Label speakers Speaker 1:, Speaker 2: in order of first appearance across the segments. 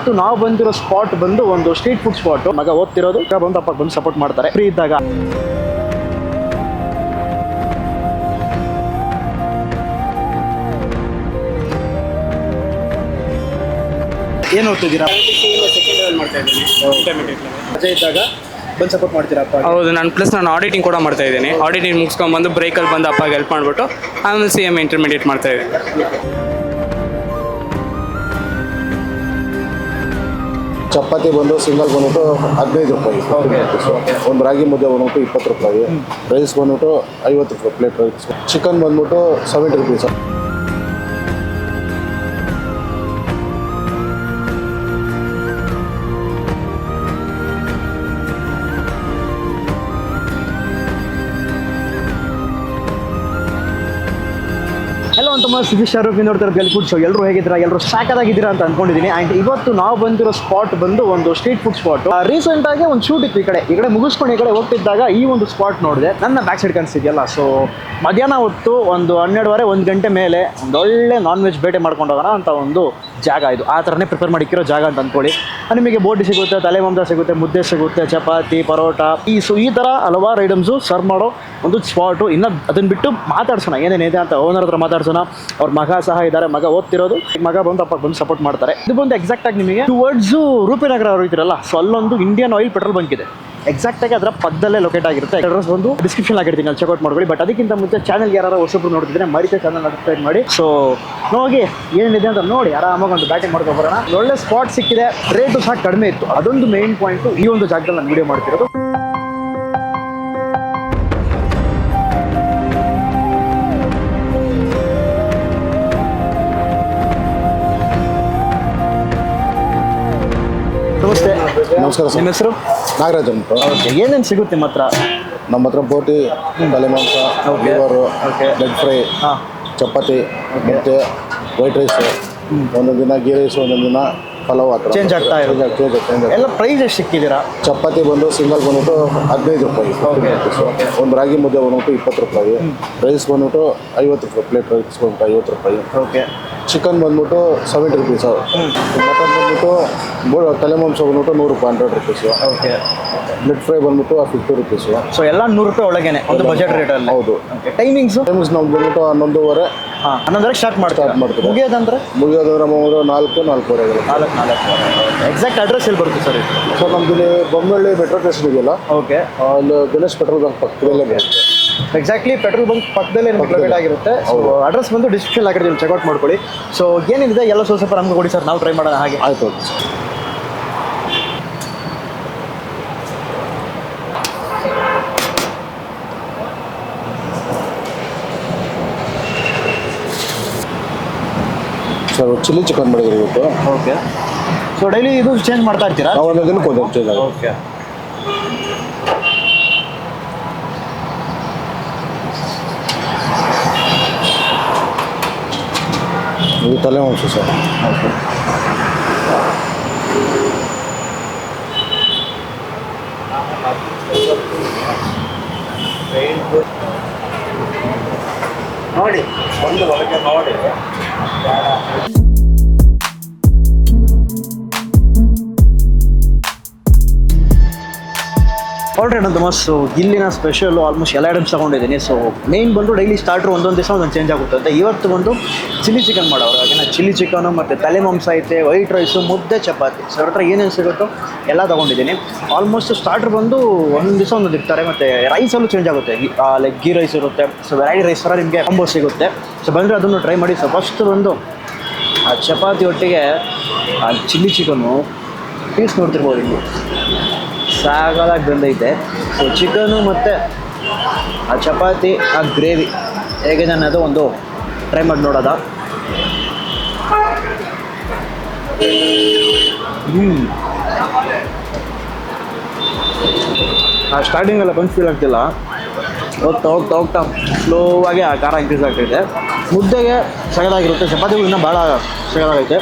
Speaker 1: ಇವತ್ತು ನಾವು ಬಂದಿರೋ ಸ್ಪಾಟ್ ಬಂದು ಒಂದು ಸ್ಟ್ರೀಟ್ ಫುಡ್ ಸ್ಪಾಟ್ ಮಗ ಓದ್ತಿರೋದು ಬಂದು ಅಪ್ಪ ಬಂದು ಸಪೋರ್ಟ್ ಮಾಡ್ತಾರೆ. ಫ್ರೀ ಇದ್ದಾಗ. ಏನು ಓದ್ತಿದ್ದೀರಾ? ಇದ್ದಾಗ ಬಂದು ಸಪೋರ್ಟ್ ಮಾಡ್ತೀರಾ
Speaker 2: ಹೌದು, ನಾನು ಪ್ಲಸ್ ನಾನು ಆಡಿಟಿಂಗ್ ಕೂಡ ಮಾಡ್ತಾ ಇದ್ದೀನಿ. ಆಡಿಟಿಂಗ್ ಮುಗಿಸ್ಕೊಂಡ್ಬಂದು ಬ್ರೇಕಲ್ಲಿ ಬಂದು ಅಪ್ಪಗೆ ಹೆಲ್ಪ್ ಮಾಡಿಬಿಟ್ಟು, ಆಮೇಲೆ ಸಿ ಎಂ ಇಂಟರ್ಮೀಡಿಯೇಟ್ ಮಾಡ್ತಾ ಇದ್ದೀನಿ.
Speaker 3: ಚಪಾತಿ ಬಂದು ಸಿಂಗಲ್ ಬಂದ್ಬಿಟ್ಟು ಹದಿನೈದು ರೂಪಾಯಿ. ಒಂದು ರಾಗಿ ಮುದ್ದೆ ಬಂದ್ಬಿಟ್ಟು ಇಪ್ಪತ್ತು ರೂಪಾಯಿ. ರೈಸ್ ಬಂದ್ಬಿಟ್ಟು ಐವತ್ತು ರೂಪಾಯಿ ಪ್ಲೇಟ್ ರೈಸ್ ಚಿಕನ್ ಬಂದ್ಬಿಟ್ಟು ಸೆವೆಂಟಿ ರುಪೀಸ್
Speaker 1: ಹಲೋ ತುಂಬ ಸುಜಿ ಶಾರುಖ್ ನೋಡ್ತಾರೆ ಗಲ್ಫುಡ್ ಶೋ ಎಲ್ಲರೂ ಹೇಗಿದ್ದೀರಾ? ಎಲ್ಲರೂ ಸಾಕಾಗಿದ್ದೀರಾ ಅಂತ ಅನ್ಕೊಂಡಿದ್ದೀನಿ. ಆ್ಯಂಡ್ ಇವತ್ತು ನಾವು ಬಂದಿರೋ ಸ್ಪಾಟ್ ಬಂದು ಒಂದು ಸ್ಟ್ರೀಟ್ ಫುಡ್ ಸ್ಪಾಟ್ ರೀಸೆಂಟ್ ಆಗಿ ಒಂದು ಶೂಟ್ ಇತ್ತು ಈ ಕಡೆ. ಈ ಕಡೆ ಮುಗಿಸ್ಕೊಂಡು ಈ ಕಡೆ ಹೋಗ್ತಿದ್ದಾಗ ಈ ಒಂದು ಸ್ಪಾಟ್ ನೋಡಿದೆ. ನನ್ನ ಬ್ಯಾಕ್ ಸೈಡ್ ಕನ್ಸಿದೆಯಲ್ಲ ಸೊ ಮಧ್ಯಾಹ್ನ ಹೊತ್ತು ಒಂದು ಹನ್ನೆರಡುವರೆ, ಒಂದು ಗಂಟೆ ಮೇಲೆ ಒಳ್ಳೆ ನಾನ್ ವೆಜ್ ಬೇಟೆ ಮಾಡ್ಕೊಂಡು ಹೋಗೋಣ ಅಂತ ಒಂದು ಜಾಗ ಇದು. ಆ ಥರನೇ ಪ್ರಿಪೇರ್ ಮಾಡಿಕ್ಕಿರೋ ಜಾಗ ಅಂತ ಅಂದ್ಕೊಳ್ಳಿ ನಿಮಗೆ ಬೋಟಿ ಸಿಗುತ್ತೆ ತಲೆ ಮಾಂಸ ಸಿಗುತ್ತೆ, ಮುದ್ದೆ ಸಿಗುತ್ತೆ, ಚಪಾತಿ, ಪರೋಟ. ಈ ಸೊ ಈ ಥರ ಹಲವಾರು ಐಟಮ್ಸು ಸರ್ವ್ ಮಾಡೋ ಒಂದು ಸ್ಪಾಟು ಇನ್ನು ಅದನ್ನು ಬಿಟ್ಟು ಮಾತಾಡ್ಸೋಣ. ಏನೇನಿದೆ ಅಂತ ಓನರ್ ಹತ್ರ ಮಾತಾಡ್ಸೋಣ. ಅವ್ರ ಮಗ ಸಹ ಇದ್ದಾರೆ. ಮಗ ಓದ್ತಿರೋದು. ಮಗ ಬಂದು ಅಪ್ಪ ಬಂದು ಸಪೋರ್ಟ್ ಮಾಡ್ತಾರೆ. ಇದು ಬಂದು ಎಕ್ಸಾಕ್ಟ್ ಆಗಿ ನಿಮಗೆ ಟುವರ್ಡ್ಸು ರೂಪಿನಗರ ಅವರು ಇದ್ರಲ್ಲ ಸೊ ಅಲ್ಲೊಂದು ಇಂಡಿಯನ್ ಆಯಿಲ್ ಪೆಟ್ರೋಲ್ ಬಂಕ್ ಇದೆ. ಎಕ್ಸಾಕ್ಟ್ ಆಗಿ ಅದರ ಪಕ್ಕದಲ್ಲೇ ಲೊಕೇಟ್ ಆಗಿರುತ್ತೆ. ಅಡ್ರೆಸ್ ಬಂದು ಡಿಸ್ಕ್ರಿಪ್ಷನ್ ಆಗಿರ್ತೀನಿ ಅಲ್ಲಿ ಚೆಕ್ಔಟ್ ಮಾಡ್ಕೊಳ್ಳಿ. ಬಟ್ ಅದಕ್ಕಿಂತ ಮುಂಚೆ ಚಾನಲ್ ಯಾರು ಹೊಸಬ್ರು ನೋಡ್ತಿದ್ರೆ ಮರಿತೆ ಚಾನಲ್ ಸಬ್ಸ್ಕ್ರೈಬ್ ಮಾಡಿ. ಸೊ ಹೋಗಿ ಏನಿದೆ ಅಂತ ನೋಡಿ, ಆರಾಮಾಗಿ ಒಂದು ಬ್ಯಾಟಿಂಗ್ ಮಾಡ್ಕೊಂಡು ಬರೋಣ. ಒಳ್ಳೆ ಸ್ಪಾಟ್ ಸಿಕ್ಕಿದೆ. ರೇಟು ಸಹ ಕಡಿಮೆ ಇತ್ತು. ಅದೊಂದು ಮೇನ್ ಪಾಯಿಂಟು ಈ ಒಂದು ಜಾಗದಲ್ಲಿ ನಾನು ವಿಡಿಯೋ ಮಾಡ್ತಿರೋದು.
Speaker 3: ನಮಸ್ಕಾರ ಸರ್.
Speaker 1: ನಿಮ್ಮ ಹೆಸರು?
Speaker 3: ನಾಗರಾಜ್ ಅಂತ.
Speaker 1: ಓಕೆ ಏನೇನು ಸಿಗುತ್ತೆ ನಿಮ್ಮ ಹತ್ರ?
Speaker 3: ನಮ್ಮ ಹತ್ರ ಬೋಟಿ ತಲೆ ಮಾಂಸ
Speaker 1: Okay.
Speaker 3: Liver. Leg fry chapati ಮತ್ತೆ ವೈಟ್ ರೈಸ್. ಒಂದೊಂದು ದಿನ ಗೀ ರೈಸ್ ಒಂದೊಂದು ದಿನ ಪಲಾವ್ ಥರ
Speaker 1: ಆಗ್ತಾ
Speaker 3: ಇರೋದು
Speaker 1: ಎಲ್ಲ ಪ್ರೈಸ್ ಎಷ್ಟು ಸಿಕ್ಕಿದ್ದೀರಾ?
Speaker 3: ಚಪಾತಿ ಬಂದು ಸಿಂಗಲ್ ಬಂದ್ಬಿಟ್ಟು ಹದಿನೈದು ರೂಪಾಯಿ. ಒಂದು ರಾಗಿ ಮುದ್ದೆ ಬಂದ್ಬಿಟ್ಟು ಇಪ್ಪತ್ತು ರೂಪಾಯಿ. ರೈಸ್ ಬಂದ್ಬಿಟ್ಟು ಐವತ್ತು ರೂಪಾಯಿ. ಪ್ಲೇಟ್ ರೈಸ್ ಬಂದ್ಬಿಟ್ಟು ಐವತ್ತು ರೂಪಾಯಿ.
Speaker 1: ಓಕೆ
Speaker 3: ಚಿಕನ್ ಬಂದ್ಬಿಟ್ಟು ಸೆವೆಂಟಿ ರುಪೀಸ್ ಮಟನ್ ಬಂದ್ಬಿಟ್ಟು ತಲೆ ಮಾಂಸ ಬಂದ್ಬಿಟ್ಟು ನೂರು ರೂಪಾಯಿ hundred rupees
Speaker 1: okay
Speaker 3: blood fry ಬಂದ್ಬಿಟ್ಟು ಫಿಫ್ಟಿ ರುಪೀಸು
Speaker 1: ಸೊ ಎಲ್ಲ ನೂರು ರೂಪಾಯಿ ಒಳಗೇನೆ ಒಂದು ಬಜೆಟ್ ರೇಟಲ್ಲಿ
Speaker 3: ಹೌದು.
Speaker 1: ಟೈಮಿಂಗ್ಸ್
Speaker 3: ಟೈಮಿಂಗ್ಸ್ ನಾವು ಬಂದ್ಬಿಟ್ಟು ಹನ್ನೊಂದುವರೆ.
Speaker 1: ಹಾಂ ಹನ್ನೊಂದರ ಸ್ಟಾರ್ಟ್ ಮಾಡ್ತಾರೆ. ಮುಗಿಯೋದಂದ್ರೆ?
Speaker 3: ಮುಗಿಯೋದಂದ್ರೆ ಮೂರು ನಾಲ್ಕು ನಾಲ್ಕೂವರೆ
Speaker 1: ನಾಲ್ಕು ಎಕ್ಸಾಕ್ಟ್ ಅಡ್ರೆಸ್ ಎಲ್ಲಿ ಬರುತ್ತೆ ಸರ್ ಇದು?
Speaker 3: ಸರ್ ನಮ್ದು ಇಲ್ಲಿ ಬೊಮ್ಮಳ್ಳಿ ಮೆಟ್ರೋ ಸ್ಟೇಷನ್ ಇದೆಯಲ್ಲ?
Speaker 1: ಓಕೆ
Speaker 3: ಅಲ್ಲಿ ಗಣೇಶ್ ಪೆಟ್ರೋಲ್ ಬಂಕ್ ಪಕ್ಕದಲ್ಲೇ ಬರುತ್ತೆ.
Speaker 1: ಎಕ್ಸಾಕ್ಟ್ಲಿ ಪೆಟ್ರೋಲ್ ಬಂಕ್ ಪಕ್ಕದಲ್ಲೇ ನಿಮ್ಗೆ ಲೊಕೇಟ್ ಆಗಿರುತ್ತೆ. ಸೊ ಅಡ್ರೆಸ್ ಬಂದು ಡಿಸ್ಕ್ರಿಪ್ಷನ್ ಆಗಿರ್ತೀನಿ ಚೆಕ್ಔಟ್ ಮಾಡ್ಕೊಳ್ಳಿ. ಸೊ ಏನಿದೆ? ಎಲ್ಲ ಸ್ವಲ್ಪ ಸ್ವಲ್ಪ ನಮ್ಗೆ ಕೊಡಿ ಸರ್. ನಾವು ಟ್ರೈ ಮಾಡೋಣ ಹಾಗೆ.
Speaker 3: ಆಯ್ತು ಸರ್ ಚಿಲ್ಲಿ ಚಿಕನ್ ಮಾಡಿದ್ರೆ ಇವತ್ತು.
Speaker 1: ಓಕೆ ಸೊ ಡೈಲಿ ಇದು ಚೇಂಜ್ ಮಾಡ್ತಾ ಇರ್ತೀರಾ?
Speaker 3: ನಾವು ಒಂದೊಂದು ದಿನಕ್ಕೆ ಒಂದೊಂದು ಚೇಂಜ್ ಆಗುತ್ತೆ.
Speaker 1: ಓಕೆ
Speaker 3: ಇದು ತಲೆ ಮಾಂಸ ಸರ್.
Speaker 1: ನೋಡಿ ಒಂದು ಒಳಗೆ ನೋಡಿ. ಆಲ್ರೆಡಿ ನಂದು ಸೊ ಇಲ್ಲಿನ ಸ್ಪೆಷಲ್ ಆಲ್ಮೋಸ್ಟ್ ಎಲ್ಲ ಐಟಮ್ಸ್ ತಗೊಂಡಿದ್ದೀನಿ. ಸೊ ಮೇನ್ ಬಂದು ಡೈಲಿ ಸ್ಟಾರ್ಟ್ರು ಒಂದೊಂದು ದಿವಸ ಒಂದೊಂದು ಚೇಂಜ್ ಆಗುತ್ತೆ ಅಂತ ಇವತ್ತು ಬಂದು ಚಿಲ್ಲಿ ಚಿಕನ್ ಮಾಡೋರು. ಹಾಗೆ ಚಿಲ್ಲಿ ಚಿಕನು ಮತ್ತು ತಲೆ ಮಾಂಸ ಐತೆ ವೈಟ್ ರೈಸು ಮುದ್ದೆ ಚಪಾತಿ. ಸೊ ಅವ್ರ ಹತ್ರ ಏನೇನು ಸಿಗುತ್ತೋ ಎಲ್ಲ ತೊಗೊಂಡಿದ್ದೀನಿ. ಆಲ್ಮೋಸ್ಟ್ ಸ್ಟಾರ್ಟ್ರ್ ಬಂದು ಒಂದೊಂದು ದಿವಸ ಒಂದೊಂದು ಇರ್ತಾರೆ ಮತ್ತು ರೈಸಲ್ಲೂ ಚೇಂಜ್ ಆಗುತ್ತೆ. ಲೈಕ್ ಗೀ ರೈಸ್ ಇರುತ್ತೆ ಸೊ ವೆರೈಟಿ ರೈಸ್ ಥರ ನಿಮಗೆ ಕಾಂಬೋ ಸಿಗುತ್ತೆ. ಸೊ ಬಂದರೆ ಅದನ್ನು ಟ್ರೈ ಮಾಡಿ. ಸೊ ಫಸ್ಟ್ ಬಂದು ಆ ಚಪಾತಿ ಒಟ್ಟಿಗೆ ಆ ಚಿಲ್ಲಿ ಚಿಕನು ಪೀಸ್ ನೋಡ್ತಿರ್ಬೋದು ಇಲ್ಲಿ. ಸಾಗಲಾಗಿ ಬಂದೈತೆ ಸೊ ಚಿಕನು ಮತ್ತು ಆ ಚಪಾತಿ ಆ ಗ್ರೇವಿ ಹೇಗಿದೆ ಅನ್ನೋದು ಒಂದು ಟ್ರೈ ಮಾಡಿ ನೋಡೋದ? ಹ್ಞೂ ಆ ಸ್ಟಾರ್ಟಿಂಗೆಲ್ಲ ಬಂದು ಫೀಲ್ ಆಗ್ತಿಲ್ಲ. ಹೋಗ್ತಾ ಹೋಗ್ತಾ ಹೋಗ್ತಾ ಸ್ಲೋ ಆಗಿ ಆ ಖಾರ ಇನ್ಕ್ರೀಸ್ ಆಗ್ತೈತೆ ಮುದ್ದೆಗೆ ಸಗದಾಗಿರುತ್ತೆ. ಚಪಾತಿಗಳು ಇನ್ನೂ ಭಾಳ ಸಗದಾಗೈತೆ.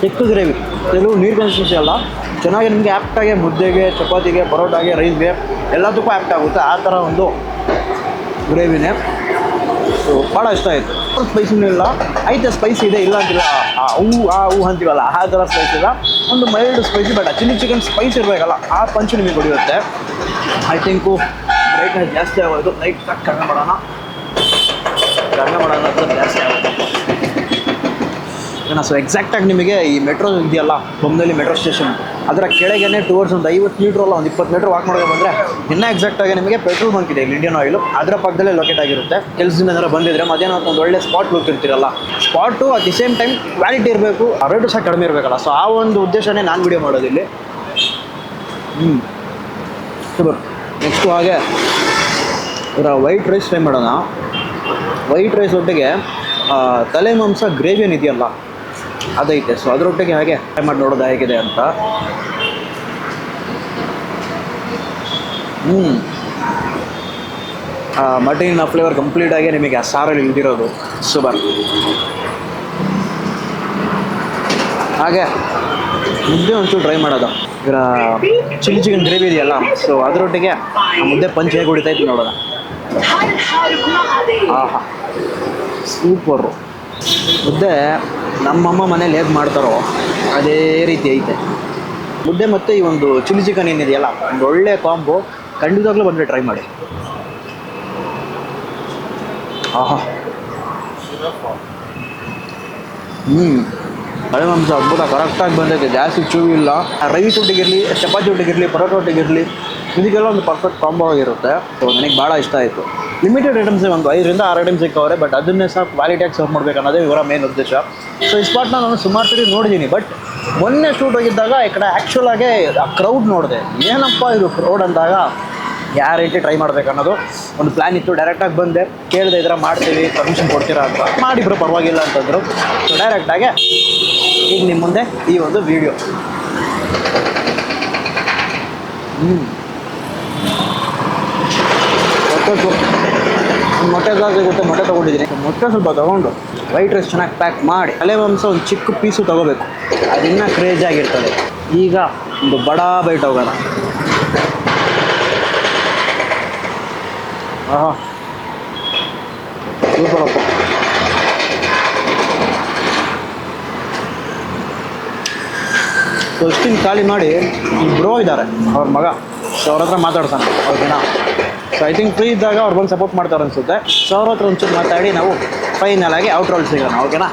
Speaker 1: ಚಿಕ್ಕ ಗ್ರೇವಿ ಕೆಲವು ನೀರು ಕನ್ಸಿಸ್ಟೆನ್ಸಿ ಅಲ್ಲ. ಚೆನ್ನಾಗಿ ನಿಮಗೆ ಆ್ಯಪ್ಟಾಗಿ ಮುದ್ದೆಗೆ, ಚಪಾತಿಗೆ, ಪರೋಟಾಗೆ, ರೈಸ್ಗೆ ಎಲ್ಲದಕ್ಕೂ ಆ್ಯಪ್ಟ್ ಆಗುತ್ತೆ. ಆ ಥರ ಒಂದು ಗ್ರೇವಿನೇ. ಸೊ ಭಾಳ ಇಷ್ಟ ಆಯಿತು. ಸ್ಪೈಸಿನೂ ಇಲ್ಲ. ಐತೆ ಸ್ಪೈಸಿ ಇದೆ, ಇಲ್ಲ ಅಂತಿಲ್ಲ. ಆ ಹೂ ಆ ಹೂ ಅಂತೀವಲ್ಲ, ಆ ಥರ ಸ್ಪೈಸ್ ಇಲ್ಲ. ಒಂದು mild spicy but chilli chicken spice ಇರಬೇಕಲ್ಲ, ಆ ಪಂಚು ನಿಮಗೆ ಹೊಡೆಯುತ್ತೆ. ಐ ಥಿಂಕು ಬ್ರೈಟ್ನೆಸ್ ಜಾಸ್ತಿ ಆಗೋದು ಲೈಟ್ ಕಡಿಮೆ ಮಾಡೋಣ. ಕಡಿಮೆ ಮಾಡೋಣ ಅಂತ ಜಾಸ್ತಿ ಆಗುತ್ತೆ. ಸೊ ಎಕ್ಸಾಕ್ಟಾಗಿ ನಿಮಗೆ ಈ ಮೆಟ್ರೋ ಇದೆಯಲ್ಲ ಬೊಮ್ಮದಲ್ಲಿ ಮೆಟ್ರೋ ಸ್ಟೇಷನ್ ಅದರ ಕೆಳಗೇನೆ ಟುವರ್ಡ್ಸ್ ಒಂದು ಐವತ್ತು ಮೀಟ್ರ್ ಅಲ್ಲ, ಒಂದು ಇಪ್ಪತ್ತು ಮೀಟ್ರ್ ವಾಕ್ ಮಾಡೋದು ಬಂದರೆ, ಇನ್ನೂ ಎಕ್ಸಾಕ್ಟಾಗಿ ನಿಮಗೆ ಪೆಟ್ರೋಲ್ ಬಂಕ್ ಇದೆ, ಇಲ್ಲಿ ಇಂಡಿಯನ್ ಆಯಿಲು ಅದರ ಪಕ್ಕದಲ್ಲೇ ಲೊಕೇಟ್ ಆಗಿರುತ್ತೆ. ಕೆಲಸದಿಂದ ಏನಾದ್ರು ಬಂದಿದ್ರೆ ಮಧ್ಯಾಹ್ನ ಒಂದು ಒಳ್ಳೆ spot ಹೋಗ್ತಿರ್ತೀರಲ್ಲ spot at the same time quality ಇರಬೇಕು ರೇಟು ಸಹ ಕಡಿಮೆ ಇರಬೇಕಲ್ಲ. ಸೊ ಆ ಒಂದು ಉದ್ದೇಶನೇ ನಾನು ವಿಡಿಯೋ ಮಾಡೋದಿಲ್ಲಿ ಹ್ಞೂ ಸೂಪರ್ ನೆಕ್ಸ್ಟು ಹಾಗೆ ಇವರ ವೈಟ್ ರೈಸ್ ಟ್ರೈ ಮಾಡೋಣ. ವೈಟ್ ರೈಸ್ ಒಟ್ಟಿಗೆ ತಲೆ ಮಾಂಸ ಗ್ರೇವಿ ಏನಿದೆಯಲ್ಲ ಅದೈತೆ. ಸೊ ಅದರೊಟ್ಟಿಗೆ ಹಾಗೆ ಟ್ರೈ ಮಾಡಿ ನೋಡೋದು ಹೇಗಿದೆ ಅಂತ. ಹ್ಞೂ ಮಟನಿನ ಫ್ಲೇವರ್ ಕಂಪ್ಲೀಟಾಗಿ ನಿಮಗೆ ಆ ಸಾರಲ್ಲಿ ಇಲ್ದಿರೋದು ಸೂಪರ್. ಹಾಗೆ ಮುದ್ದೆ ಒಂಚೂರು ಟ್ರೈ ಮಾಡೋದು. ಇದರ ಚಿಲ್ಲಿ ಚಿಕನ್ ಗ್ರೇವಿ ಇದೆಯಲ್ಲ ಸೊ ಅದರೊಟ್ಟಿಗೆ ಮುದ್ದೆ ಪಂಚ್ ಹೇಗೆ ಹೊಡಿತಾ ಇತ್ತು ನೋಡೋಣ. ಆಹಾ. ಸೂಪರು. ಮುದ್ದೆ ನಮ್ಮಮ್ಮ ಮನೇಲಿ ಹೇಗೆ ಮಾಡ್ತಾರೋ ಅದೇ ರೀತಿ ಐತೆ. ಮುದ್ದೆ ಮತ್ತು ಈ ಒಂದು ಚಿಲ್ಲಿ ಚಿಕನ್ ಏನಿದೆಯಲ್ಲ, ಒಂದು ಒಳ್ಳೆ ಕಾಂಬೋ ಖಂಡಿತವಾಗ್ಲೂ ಬಂದರೆ ಟ್ರೈ ಮಾಡಿ. ಆಹಾ. ಹ್ಞೂ ಮಳೆ ಮಾಂಸ ಅದ್ಭುತ ಕರೆಕ್ಟಾಗಿ ಬಂದೈತೆ. ಜಾಸ್ತಿ ಚೂವಿ ಇಲ್ಲ. ರೈಸ್ ಒಟ್ಟಿಗಿರಲಿ ಚಪಾತಿ ಒಟ್ಟಿಗಿರಲಿ ಪರೋಟ ಒಟ್ಟಿಗಿರಲಿ ಇದಕ್ಕೆಲ್ಲ ಒಂದು ಪರ್ಫೆಕ್ಟ್ ಕಾಂಬೋ ಆಗಿರುತ್ತೆ. ಸೊ, ನನಗೆ ಭಾಳ ಇಷ್ಟ ಆಯಿತು. ಲಿಮಿಟೆಡ್ ಐಟಮ್ಸ್ ಒಂದು ಐದರಿಂದ ಆರು ಐಟಮ್ಸ್ ಸಿಕ್ಕವ್ರೆ ಬಟ್ ಅದನ್ನೇ ಸಹ ಕ್ವಾಲಿಟಿಯಾಗಿ ಸರ್ವ್ ಮಾಡಬೇಕು ಅನ್ನೋದೇ ಇವರ ಮೇನ್ ಉದ್ದೇಶ. ಸೊ ಈ ಸ್ಪಾಟ್ನ ನಾನು ಸುಮಾರು ಸರಿ ನೋಡಿದ್ದೀನಿ ಬಟ್ ಮೊನ್ನೆ ಶೂಟ್ ಹೋಗಿದ್ದಾಗ ಈ ಕಡೆ ಆ್ಯಕ್ಚುಲ್ ಆಗಿ ಆ ಕ್ರೌಡ್ ನೋಡಿದೆ. ಏನಪ್ಪ ಇದು ಕ್ರೌಡ್ ಅಂದಾಗ? ಯಾವ ರೀತಿ ಟ್ರೈ ಮಾಡಬೇಕು ಅನ್ನೋದು ಒಂದು ಪ್ಲ್ಯಾನ್ ಇತ್ತು. ಡೈರೆಕ್ಟಾಗಿ ಬಂದೆ. ಕೇಳಿದೆ ಇದರ ಮಾಡ್ತೀವಿ ಪರ್ಮಿಷನ್ ಕೊಡ್ತೀರಾ ಅಂತ. ಮಾಡಿಬ್ರು ಪರವಾಗಿಲ್ಲ ಅಂತಂದರು. ಸೊ ಡೈರೆಕ್ಟಾಗೆ ಈಗ ನಿಮ್ಮ ಮುಂದೆ ಈ ಒಂದು ವಿಡಿಯೋ ಹ್ಞೂ ಮೊಟ್ಟೆ ಸು- ಒಂದು ಮೊಟ್ಟೆ ತಗೊಂಡಿದ್ದೀನಿ. ಮೊಟ್ಟೆ ಸ್ವಲ್ಪ ತೊಗೊಂಡು ವೈಟ್ ರೈಸ್ ಚೆನ್ನಾಗಿ ಪ್ಯಾಕ್ ಮಾಡಿ, ತಲೆ ಮಾಂಸ ಒಂದು ಚಿಕ್ಕ ಪೀಸು ತೊಗೋಬೇಕು. ಅದಿನ್ನೂ ಕ್ರೇಜ್ ಆಗಿರ್ತದೆ. ಈಗ ಒಂದು ಬಡ ಬೈಟ್ ಹೋಗೋಣ ಆಹಾ. ಸೊ ಇಷ್ಟಿನ ಖಾಲಿ ಮಾಡಿ ಬ್ರೋ ಇದ್ದಾರೆ ಅವ್ರ ಮಗ. ಸೊ ಅವ್ರ ಹತ್ರ ಮಾತಾಡ್ತಾನೆ ಓಕೆನಾ ಸೊ ಐ ಥಿಂಕ್ ಫ್ರೀ ಇದ್ದಾಗ ಅವ್ರು ಬಂದು ಸಪೋರ್ಟ್ ಮಾಡ್ತಾರೆ ಅನ್ಸುತ್ತೆ. ಸೊ ಅವ್ರ ಹತ್ರ ಒಂಚೂರು ಮಾತಾಡಿ ನಾವು ಫೈನಲ್ ಆಗಿ ಔಟ್ ರೋಲ್ ಸಿಗೋಣ ಓಕೆನಾ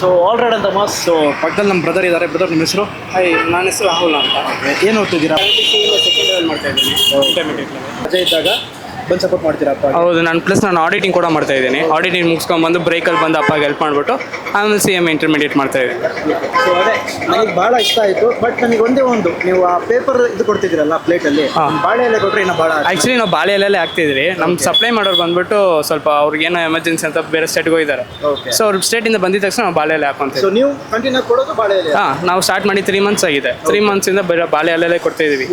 Speaker 1: ಸೊ ಆಲ್ರೆಡಿ ಅಂತ ಮಾಸ್ ಸೊ ಪಕ್ಕದಲ್ಲಿ ನಮ್ಮ ಬ್ರದರ್ ಇದ್ದಾರೆ ಬ್ರದರ್ ನಿಮ್ಮ ಹೆಸರು?
Speaker 2: ಹಾಯ್ ನನ್ನ ಹೆಸರು ರಾಹುಲ್ ಅಂತ.
Speaker 1: ಏನು ಓದ್ತಿದ್ದೀರಾ?
Speaker 2: ಸೆಕೆಂಡ್ ಲೆವೆಲ್ ಮಾಡ್ತಾ ಇದ್ದೀನಿ.
Speaker 1: ಅದೇ ಇದ್ದಾಗ? ಬಂದು ಸಪೋರ್ಟ್ ಮಾಡ್ತೀರಪ್ಪ
Speaker 2: ಹೌದು ನಾನು ಪ್ಲಸ್ ನಾನು ಆಡಿಟಿಂಗ್ ಕೂಡ ಮಾಡ್ತಾ ಇದ್ದೀನಿ. ಆಡಿಟಿಂಗ್ ಮುಗಿಸ್ಕೊಂಡ್ಬಂದು ಬ್ರೇಕಲ್ಲಿ ಬಂದು ಅಪ್ಪಗೆ ಹೆಲ್ಪ್ ಮಾಡಿಬಿಟ್ಟು ಆಮೇಲೆ ಸಿ ಎಂ ಇಂಟರ್ಮೀಡಿಯೇಟ್ ಮಾಡ್ತಾ ಇದ್ದೀನಿ.
Speaker 1: ಸೊ ಅದೇ ನನಗೆ ಭಾಳ ಇಷ್ಟ ಆಯಿತು ಬಟ್ ನನಗೆ ಒಂದೇ ಒಂದು ನೀವು ಆ ಪೇಪರ್ ಇದು ಕೊಡ್ತಿದ್ದೀರಲ್ಲ ಪ್ಲೇಟಲ್ಲಿ
Speaker 2: ಹಾ.
Speaker 1: ಬಾಳೆ ಎಲೆ ಕೊಟ್ಟರೆ ಇನ್ನೂ ಭಾಳ
Speaker 2: ಆ್ಯಕ್ಚುಲಿ ನಾವು ಬಾಳೆ ಎಲೆಲ್ಲೇ ಹಾಕ್ತಿದ್ರಿ ನಮ್ಮ ಸಪ್ಲೈ ಮಾಡೋರು ಬಂದ್ಬಿಟ್ಟು ಸ್ವಲ್ಪ ಅವ್ರಿಗೆ ಏನೋ ಎಮರ್ಜೆನ್ಸಿ ಅಂತ ಬೇರೆ ಸ್ಟೇಟ್ಗೆ ಹೋಗಿದ್ದಾರೆ. ಸೊ ಅವ್ರ ಸ್ಟೇಟಿಂದ ಬಂದಿದ ತಕ್ಷಣ ನಾವು ಬಾಳೆ ಎಲೆ ಹಾಕೊಂತೀವಿ.
Speaker 1: ಸೊ ನೀವು ಕಂಟಿನ್ಯೂ ಕೊಡೋದು ಬಾಳೆ ಎಲೆ
Speaker 2: ಹಾಂ ನಾವು ಸ್ಟಾರ್ಟ್ ಮಾಡಿ ತ್ರೀ ಮಂತ್ಸ್ ಆಗಿದೆ. ತ್ರೀ ಮಂತ್ಸಿಂದ ಬರೀ ಬಾಳೆ ಎಲೆಲ್ಲೇ ಕೊಡ್ತಾ ಇದೀವಿ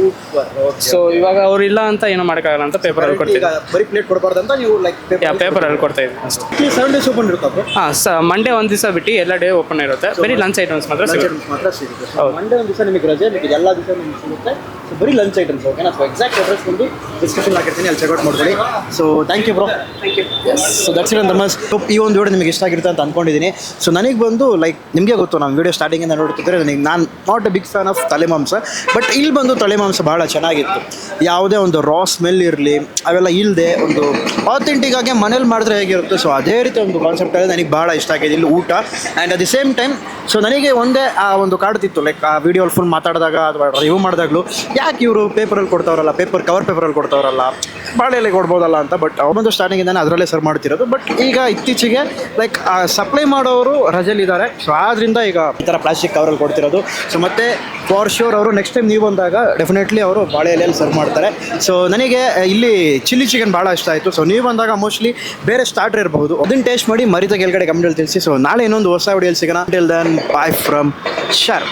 Speaker 2: ಸೊ ಇವಾಗ ಅವ್ರು ಇಲ್ಲ ಅಂತ ಏನು ಮಾಡೋಕ್ಕಾಗಲ್ಲ ಅಂತ ಪೇಪರಲ್ಲಿ
Speaker 1: ಈಗ ಬರೀ ಪ್ಲೇಟ್ ಕೊಡಬಾರ್ದಂತ ನೀವು ಲೈಕ್
Speaker 2: ಯಾ ಪೇಪರಲ್ಲಿ ಕೊಡ್ತಾ ಇದ್ದೀವಿ. ಅಷ್ಟೇ
Speaker 1: ಸೆವೆನ್ ಡೇಸ್ ಓಪನ್ ಇರುತ್ತೆ
Speaker 2: ಹಾಂ ಸ ಮಂಡೇ ಒಂದು ದಿವಸ ಬಿಟ್ಟು ಎಲ್ಲ ಡೇ ಓಪನ್ ಇರುತ್ತೆ. ಬರೀ ಲಂಚ್ ಐಟಮ್ಸ್ ಮಾತ್ರ ಸಿಗುತ್ತೆ.
Speaker 1: ಮಾತ್ರ ಸಿಗುತ್ತೆ.
Speaker 2: ಹೌದು.
Speaker 1: ಮಂಡೇ ಒಂದು ದಿವಸ ನಿಮಗೆ ರಜೆ ನಿಮಗೆ ಎಲ್ಲ ದಿವಸ ನಿಮಗೆ ಸಿಗುತ್ತೆ. ಸೊ ಬರೀ ಲಂಚ್ ಐಟಮ್ಸ್ ಓಕೆನಾ ಸೊ ಎಕ್ಸಾಕ್ಟ್ ಅಡ್ರೆಸ್ ಬಂದು ಡಿಸ್ಕ್ರಿಪ್ಷನ್ ಹಾಕಿರ್ತೀನಿ ಅಲ್ಲಿ ಚೆಕ್ಔಟ್ ಮಾಡ್ಕೊಳ್ಳಿ. So thank you bro thank you so that's it ನಮಸ್ ಈ ಒಂದು ವಿಡಿಯೋ ನಿಮಗೆ ಇಷ್ಟ ಆಗಿರುತ್ತೆ ಅಂತ ಅನ್ಕೊಂಡಿದ್ದೀನಿ. ಸೊ ನನಗೆ ಬಂದು ಲೈಕ್ ನಿಮಗೆ ಗೊತ್ತು ನಮ್ಮ ವಿಡಿಯೋ ಸ್ಟಾರ್ಟಿಂಗಿಂದ ನೋಡ್ತಿದ್ರೆ ನನಗೆ ನಾನು not a big fan of ತಲೆಮಾಂಸ but ಇಲ್ಲಿ ಬಂದು ತಲೆಮಾಂಸ ಬಹಳ ಭಾಳ ಚೆನ್ನಾಗಿತ್ತು. ಯಾವುದೇ ಒಂದು ರಾ ಸ್ಮೆಲ್ ಇರಲಿ ಅವೆಲ್ಲ ಇಲ್ಲದೆ ಒಂದು ಆಥೆಂಟಿಕ್ ಆಗಿ ಮನೇಲಿ ಮಾಡಿದ್ರೆ ಹೇಗಿರುತ್ತೆ? ಸೊ ಅದೇ ರೀತಿ ಒಂದು ಕಾನ್ಸೆಪ್ಟ್ ಆಗಿದೆ ನನಗೆ ಭಾಳ ಇಷ್ಟ ಆಗಿದೆ ಇಲ್ಲಿ ಊಟ. And at the same time so ನನಗೆ ಒಂದೇ ಆ ಒಂದು ಕಾಡ್ತಿತ್ತು ಲೈಕ್ ಆ ವಿಡಿಯೋಲ್ಲಿ ಫುಲ್ ಮಾತಾಡಿದಾಗ ಅಥವಾ ರಿವ್ಯೂ ಮಾಡಿದಾಗಲೂ, ಯಾಕೆ ಇವರು ಪೇಪರಲ್ಲಿ ಕೊಡ್ತಾವ್ರಲ್ಲ ಪೇಪರ್ ಕವರ್ ಪೇಪರಲ್ಲಿ ಕೊಡ್ತಾವ್ರಲ್ಲ? ಬಾಳೆಲೆ ಕೊಡ್ಬೋದಲ್ಲ ಅಂತ ಬಟ್ ಅವನೊಂದು ಸ್ಟಾರ್ಟಿಂಗಿಂದ ಅದರಲ್ಲೇ ಸರ್ವ್ ಮಾಡ್ತಿರೋದು. ಬಟ್ ಈಗ ಇತ್ತೀಚೆಗೆ ಲೈಕ್ ಸಪ್ಲೈ ಮಾಡೋರು ರಜೆಲಿದ್ದಾರೆ ಸೊ ಆದ್ದರಿಂದ ಈಗ ಈ ಥರ ಪ್ಲಾಸ್ಟಿಕ್ ಕವರಲ್ಲಿ ಕೊಡ್ತಿರೋದು. ಸೊ ಮತ್ತೆ ಫಾರ್ ಶ್ಯೂರ್ ಅವರು ನೆಕ್ಸ್ಟ್ ಟೈಮ್ ನೀವು ಬಂದಾಗ ಡೆಫಿನೆಟ್ಲಿ ಅವರು ಬಾಳೆ ಎಲೆಯಲ್ಲಿ ಸರ್ವ್ ಮಾಡ್ತಾರೆ. ಸೊ ನನಗೆ ಇಲ್ಲಿ ಚಿಲ್ಲಿ ಚಿಕನ್ ಭಾಳ ಇಷ್ಟ ಆಯಿತು. ಸೊ ನೀವು ಬಂದಾಗ ಮೋಸ್ಟ್ಲಿ ಬೇರೆ ಸ್ಟಾರ್ಟರ್ ಇರಬಹುದು. ಅದನ್ನ ಟೇಸ್ಟ್ ಮಾಡಿ ಮರಿತ ಕೆಳಗಡೆ ಕಮೆಂಟಲ್ಲಿ ತಿಳಿಸಿ. ಸೊ ನಾಳೆ ಇನ್ನೊಂದು ಹೊಸ ವಿಡಿಯೋಲಿ ಸಿಗೋಣ. Till then bye from ಶರ್